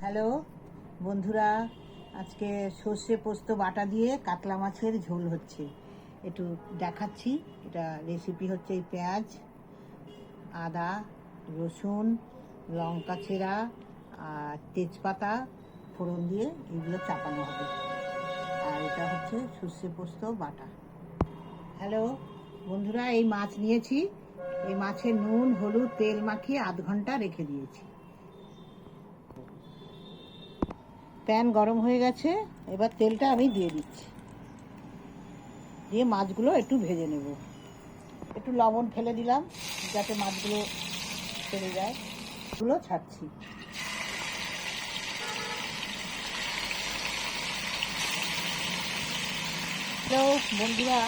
Hello, বন্ধুরা, আজকে সর্ষে পোস্ত বাটা দিয়ে কাতলা মাছের ঝোল হচ্ছে। একটু দেখাচ্ছি, এটা রেসিপি হচ্ছে এই পেঁয়াজ, আদা, রসুন, লঙ্কা ছেঁড়া আর তেজপাতা ফোড়ন দিয়ে এগুলো চাপানো হবে। আর এটা হচ্ছে সর্ষে পোস্ত বাটা। হ্যালো, বন্ধুরা, এই মাছ নিয়েছি। এই মাছে নুন, হলুদ, তেল মাখিয়ে আধ ঘণ্টা রেখে দিয়েছি। প্যান গরম হয়ে গেছে, এবার তেলটা আমি দিয়ে দিচ্ছি। দিয়ে মাছগুলো একটু ভেজে নেব। একটু লবণ ফেলে দিলাম, যাতে মাছগুলো চলে যায়। এগুলো ছাড়ছি। তো বন্ধুরা,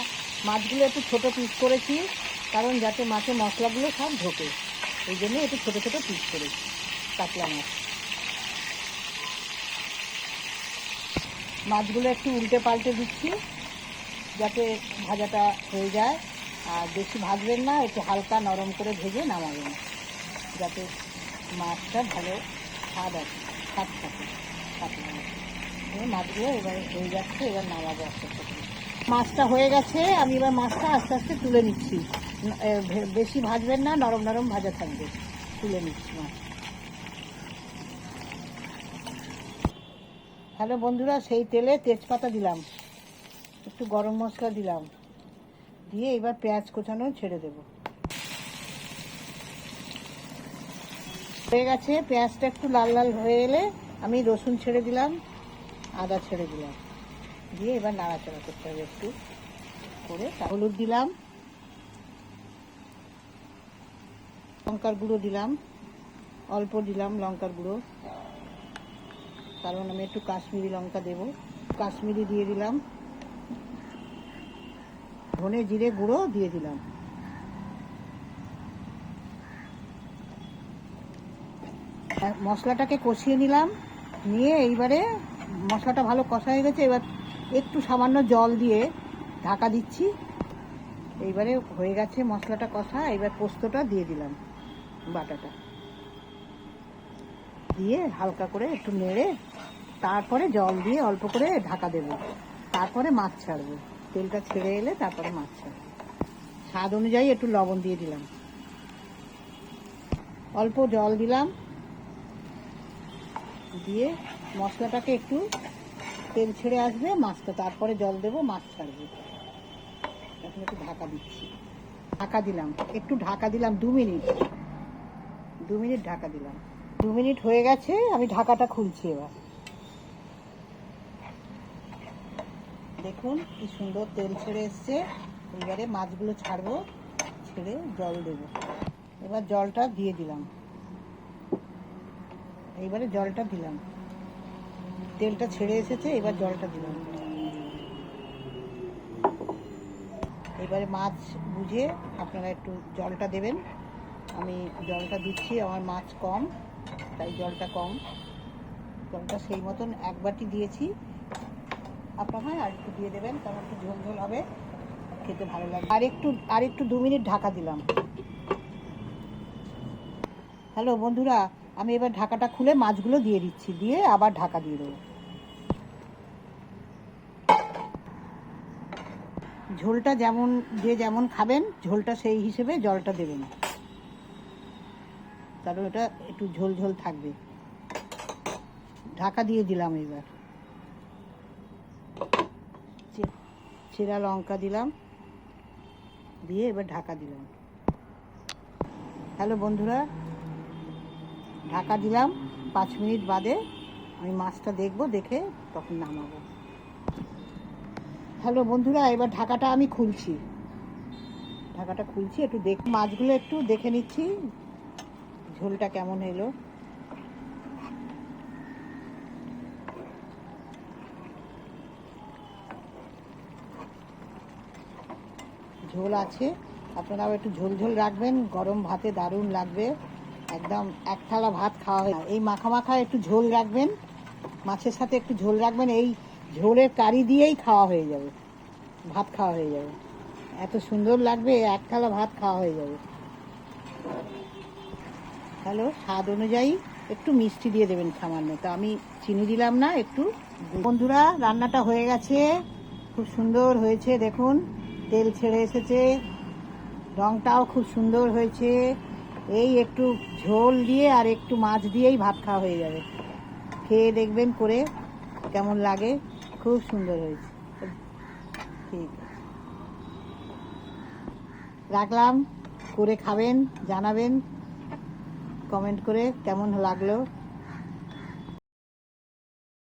মাছগুলো একটু ছোট পিস করেছি, কারণ যাতে মাছের মশলাগুলো সব ঢোকে। এই জন্য একটু ছোট ছোট পিস করেছি, কাতলা মাছ। মাছগুলো একটু উল্টে পাল্টে দিচ্ছি, যাতে ভাজাটা হয়ে যায়। আর বেশি ভাজবেন না, একটু হালকা নরম করে ভেজে নামাবেন, যাতে মাছটা ভালো স্বাদ আছে স্বাদ থাকে মাছ মাছগুলো এবারে হয়ে যাচ্ছে, এবার নামাবো আস্তে আস্তে মাছটা হয়ে গেছে, আমি এবার মাছটা আস্তে আস্তে তুলে নিচ্ছি। বেশি ভাজবেন না, নরম নরম ভাজা থাকবে। তুলে নিচ্ছি মাছ। হ্যালো বন্ধুরা, সেই তেলে তেজপাতা দিলাম। একটু গরম মশলা দিলাম। দিয়ে এবার পেঁয়াজ কোচানো ছেড়ে দেব। হয়ে গেছে, পেঁয়াজটা একটু লাল লাল হয়ে এলে আমি রসুন ছেড়ে দিলাম, আদা ছেড়ে দিলাম। দিয়ে এবার নাড়াচাড়া করতে হবে একটু করে। হলুদ দিলাম, লঙ্কার গুঁড়ো দিলাম, অল্প দিলাম লঙ্কার গুঁড়ো। কারণ আমি একটু কাশ্মীরি লঙ্কা দেব। কাশ্মীরি দিয়ে দিলাম। ধনে জিরে গুঁড়ো দিয়ে দিলাম। মশলাটাকে কষিয়ে নিলাম। নিয়ে এইবারে মশলাটা ভালো কষা হয়ে গেছে। এবার একটু সামান্য জল দিয়ে ঢাকা দিচ্ছি। এইবারে হয়ে গেছে মশলাটা কষা। এবার পোস্তটা দিয়ে দিলাম বাটাটা। দিয়ে হালকা করে একটু নেড়ে তারপরে জল দিয়ে অল্প করে ঢাকা দেবো। তারপরে মাছ ছাড়বো। তেলটা ছেড়ে এলে তারপরে মাছ ছাড়বো। স্বাদ অনুযায়ী একটু লবণ দিয়ে দিলাম। অল্প জল দিলাম। দিয়ে মশলাটাকে একটু তেল ছেড়ে আসবে মাছটা। তারপরে জল দেবো, মাছ ছাড়বে। এখন একটু ঢাকা দিচ্ছি। ঢাকা দিলাম। একটু ঢাকা দিলাম দু মিনিট। দু মিনিট ঢাকা দিলাম। দু মিনিট হয়ে গেছে, আমি ঢাকাটা খুলছি এবার। দেখুন কি সুন্দর তেল ছেড়ে এসছে। এবারে মাছগুলো ছাড়বো, ছেড়ে জল দেবো। এবার জলটা দিয়ে দিলাম। এইবারে জলটা দিলাম। তেলটা ছেড়ে এসেছে, এবার জলটা দিলাম। এবারে মাছ বুঝে আপনারা একটু জলটা দেবেন। আমি জলটা দিচ্ছি, আমার মাছ কম। তাই জলটা কম। জলটা সেই মতন এক বাটি দিয়েছি। আপনারা আর একটু দিয়ে দেবেন, কারণ একটু ঝোল ঝোল হবে, খেতে ভালো লাগবে। আর একটু আর একটু দু মিনিট ঢাকা দিলাম। হ্যালো বন্ধুরা, আমি এবার ঢাকাটা খুলে মাছগুলো দিয়ে দিচ্ছি, দিয়ে আবার ঢাকা দিয়ে দেবো। ঝোলটা যেমন, যে যেমন খাবেন, ঝোলটা সেই হিসেবে জলটা দেবেন। কারণ এটা একটু ঝোল ঝোল থাকবে। ঢাকা দিয়ে দিলাম এবার। চেরা লঙ্কা দিলাম, দিয়ে এবার ঢাকা দিলাম। হ্যালো বন্ধুরা, ঢাকা দিলাম। পাঁচ মিনিট বাদে আমি মাছটা দেখব, দেখে তখন নামাবো। হ্যালো বন্ধুরা, এবার ঢাকাটা আমি খুলছি। ঢাকাটা খুলছি, একটু দেখ, মাছগুলো একটু দেখে নিচ্ছি। ঝোলটা কেমন এলো ঝোল আছে, আপনারাও একটু ঝোল ঝোল রাখবেন, গরম ভাতে দারুণ লাগবে, একদম এক থালা ভাত খাওয়া হয় এই মাখা মাখা একটু ঝোল রাখবেন, মাছের সাথে একটু ঝোল রাখবেন, এই ঝোলের কারি দিয়েই খাওয়া হয়ে যাবে, ভাত খাওয়া হয়ে যাবে। এত সুন্দর লাগবে, এক থালা ভাত খাওয়া হয়ে যাবে। হ্যালো স্বাদ অনুযায়ী একটু মিষ্টি দিয়ে দেবেন সামান্য। তো আমি চিনি দিলাম না, একটু বন্ধুরা, রান্নাটা হয়ে গেছে। খুব সুন্দর হয়েছে, দেখুন। তেল ছেড়ে এসেছে। রংটাও খুব সুন্দর হয়েছে। এই একটু ঝোল দিয়ে আর একটু মাছ দিয়েই ভাত খাওয়া হয়ে যাবে। খেয়ে দেখবেন করে কেমন লাগে। খুব সুন্দর হয়েছে। ঠিক রাখলাম। করে খাবেন, জানাবেন। কমেন্ট করে কেমন লাগল?